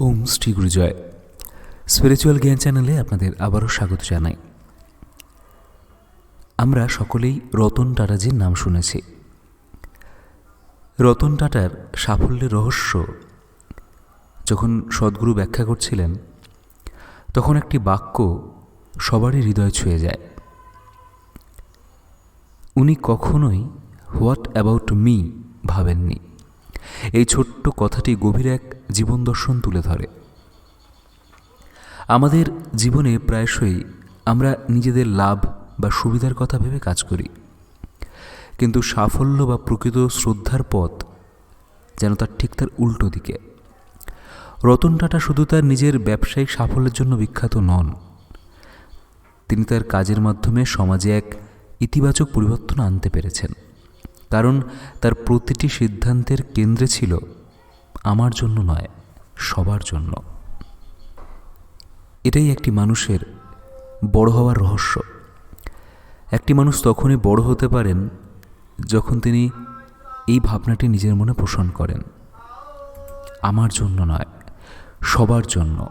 ওম Shri গুরুজয়। Spiritual জ্ঞান চ্যানেলে আপনাদের আবারও স্বাগত জানাই। আমরা সকলেই রতন টাটাজির নাম শুনেছি। রতন টাটার সাফল্যের রহস্য যখন সদ্গুরু ব্যাখ্যা করছিলেন, তখন একটি বাক্য সবারই হৃদয় ছুঁয়ে যায়। উনি কখনোই হোয়াট অ্যাবাউট মি ভাবেননি। এই ছোট্ট কথাটি গভীর এক জীবন দর্শন তুলে ধরে। আমাদের জীবনে প্রায়শই আমরা নিজেদের লাভ বা সুবিধার কথা ভেবে কাজ করি। কিন্তু সাফল্য বা প্রকৃত শ্রদ্ধার পথ যেন তার ঠিক তার উল্টো দিকে। রতন টাটা শুধু তার নিজের ব্যবসায়িক সাফল্যের জন্য বিখ্যাত নন। তিনি তার কাজের মাধ্যমে সমাজে এক ইতিবাচক পরিবর্তন আনতে পেরেছেন। কারণ তার প্রতিটি সিদ্ধান্তের কেন্দ্রে ছিল আমার জন্য নয়, সবার জন্য। এটাই একটি মানুষের বড় হওয়ার রহস্য। একটি মানুষ তখনই বড় হতে পারেন যখন তিনি এই ভাবনাটি নিজের মনে পোষণ করেন। আমার জন্য নয়, সবার জন্য।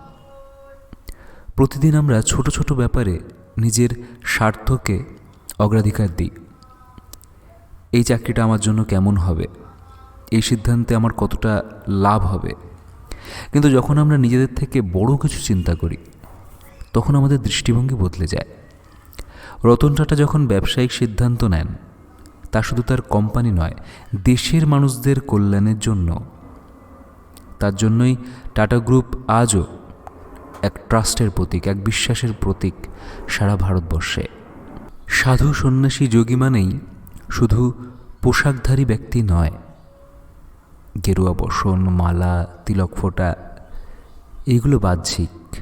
প্রতিদিন আমরা ছোট ছোট ব্যাপারে নিজের স্বার্থকে অগ্রাধিকার দিই। এই চাকরিটা আমার জন্য কেমন হবে? এই সিদ্ধান্তে আমার কতটা লাভ হবে। কিন্তু যখন আমরা নিজেদের থেকে বড় কিছু চিন্তা করি, তখন আমাদের দৃষ্টিভঙ্গি বদলে যায়। রতন টাটা যখন ব্যবসায়িক সিদ্ধান্ত নেন, তা শুধু তার কোম্পানি নয়, দেশের মানুষদের কল্যাণের জন্য। তার জন্যই টাটা গ্রুপ আজও এক ট্রাস্টের প্রতীক, এক বিশ্বাসের প্রতীক সারা ভারতবর্ষে। সাধু সন্ন্যাসী যোগী মানেই শুধু পোশাকধারী ব্যক্তি নয় গেরুয়া বসন, মালা, তিলক ফোঁটা এগুলো বাহ্যিক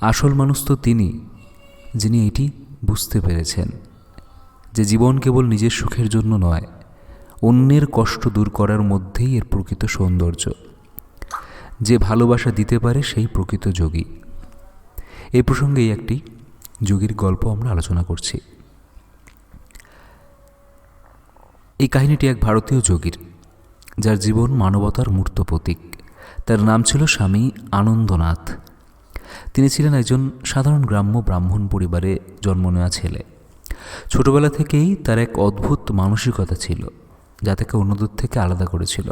আসল মানুষ তো তিনি, যিনি এটি বুঝতে পেরেছেন, যে জীবন কেবল নিজের সুখের জন্য নয়, অন্যের কষ্ট দূর করার মধ্যেই এর প্রকৃত সৌন্দর্য। যে ভালোবাসা দিতে পারে সেই প্রকৃত যোগী। এই প্রসঙ্গেই একটি যোগীর গল্প আমরা আলোচনা করছি। এই কাহিনীটি এক ভারতীয় যোগীর। যার জীবন মানবতার মূর্ত প্রতীক। তার নাম ছিল স্বামী আনন্দনাথ। তিনি ছিলেন একজন সাধারণ গ্রাম্য ব্রাহ্মণ পরিবারে জন্ম নেওয়া ছেলে। ছোটবেলা থেকেই তার এক অদ্ভুত মানসিকতা ছিল, যা তাকে অন্যদের থেকে আলাদা করেছিল।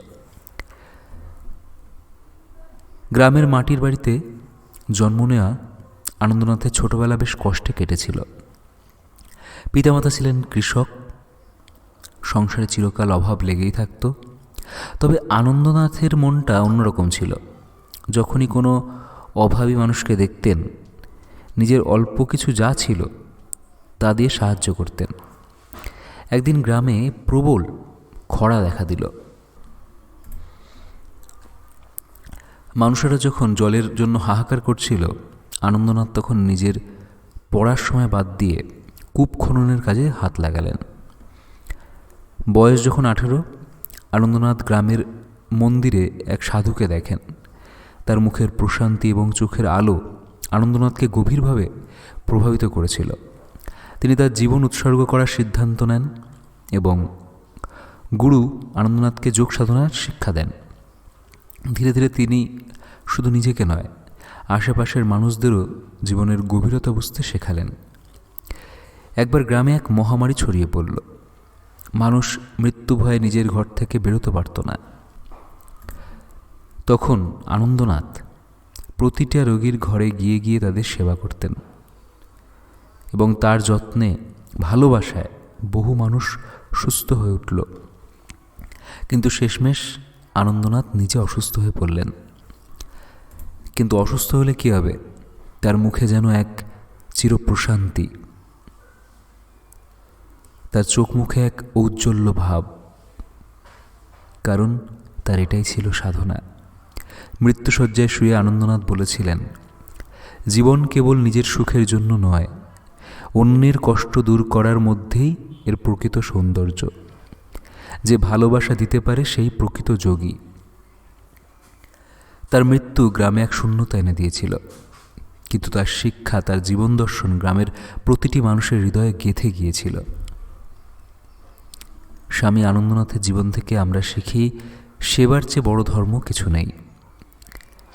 গ্রামের মাটির বাড়িতে জন্ম নেওয়া আনন্দনাথের ছোটবেলা বেশ কষ্টে কেটেছিল। পিতামাতা ছিলেন কৃষক। সংসারে চিরকাল অভাব লেগেই থাকতো। তবে আনন্দনাথের মনটা অন্যরকম ছিল। যখনই কোনো অভাবী মানুষকে দেখতেন, নিজের অল্প কিছু যা ছিল, তা দিয়ে সাহায্য করতেন। একদিন গ্রামে প্রবল খরা দেখা দিল। মানুষেরা যখন জলের জন্য হাহাকার করছিল, আনন্দনাথ তখন নিজের পড়ার সময় বাদ দিয়ে কূপ খননের কাজে হাত লাগালেন। বয়স যখন আঠেরো আনন্দনাথ গ্রামের মন্দিরে এক সাধুকে দেখেন। তার মুখের প্রশান্তি এবং চোখের আলো আনন্দনাথকে গভীরভাবে প্রভাবিত করেছিল। তিনি তার জীবন উৎসর্গ করার সিদ্ধান্ত নেন এবং গুরু আনন্দনাথকে যোগ সাধনার শিক্ষা দেন। ধীরে ধীরে তিনি শুধু নিজেকে নয়, আশেপাশের মানুষদেরও জীবনের গভীরতা বুঝতে শেখালেন। একবার গ্রামে এক মহামারী ছড়িয়ে পড়ল। মানুষ মৃত্যু ভয়ে নিজের ঘর থেকে বেরোতে পারত না। তখন আনন্দনাথ প্রতিটা রোগীর ঘরে গিয়ে গিয়ে তাদের সেবা করতেন এবং তার যত্নে, ভালোবাসায় বহু মানুষ সুস্থ হয়ে উঠল। কিন্তু শেষমেশ আনন্দনাথ নিজে অসুস্থ হয়ে পড়লেন। কিন্তু অসুস্থ হলে কী হবে? তার মুখে যেন এক চিরপ্রশান্তি। তার চোখ মুখে এক ঔজ্জ্বল্য ভাব। কারণ তার এটাই ছিল সাধনা। মৃত্যুসজ্জায় শুয়ে আনন্দনাথ বলেছিলেন, জীবন কেবল নিজের সুখের জন্য নয়, অন্যের কষ্ট দূর করার মধ্যেই এর প্রকৃত সৌন্দর্য। যে ভালোবাসা দিতে পারে সেই প্রকৃত যোগী। তার মৃত্যু গ্রামে এক শূন্যতা এনে দিয়েছিল। কিন্তু তার শিক্ষা, তার জীবন দর্শন গ্রামের প্রতিটি মানুষের হৃদয়ে গেঁথে গিয়েছিল। স্বামী আনন্দনাথের জীবন থেকে আমরা শিখি, সেবার চেয়ে বড় ধর্ম কিছু নেই।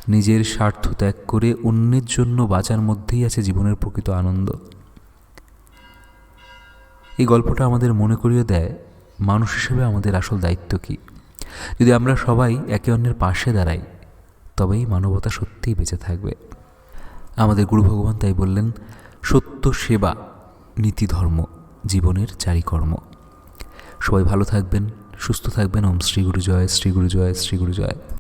নিজের স্বার্থ ত্যাগ করে অন্যের জন্য বাঁচার মধ্যেই আছে জীবনের প্রকৃত আনন্দ। এই গল্পটা আমাদের মনে করিয়ে দেয়, মানুষ হিসেবে আমাদের আসল দায়িত্ব কী? যদি আমরা সবাই একে অন্যের পাশে দাঁড়াই, তবেই মানবতা সত্যিই বেঁচে থাকবে। আমাদের গুরু ভগবান তাই বললেন, সত্য সেবা, নীতি ধর্ম, জীবনের চারি কর্ম সবাই ভালো থাকবেন, সুস্থ থাকবেন। ওম শ্রী গুরু জয়, শ্রী গুরু জয়, শ্রী গুরু জয়।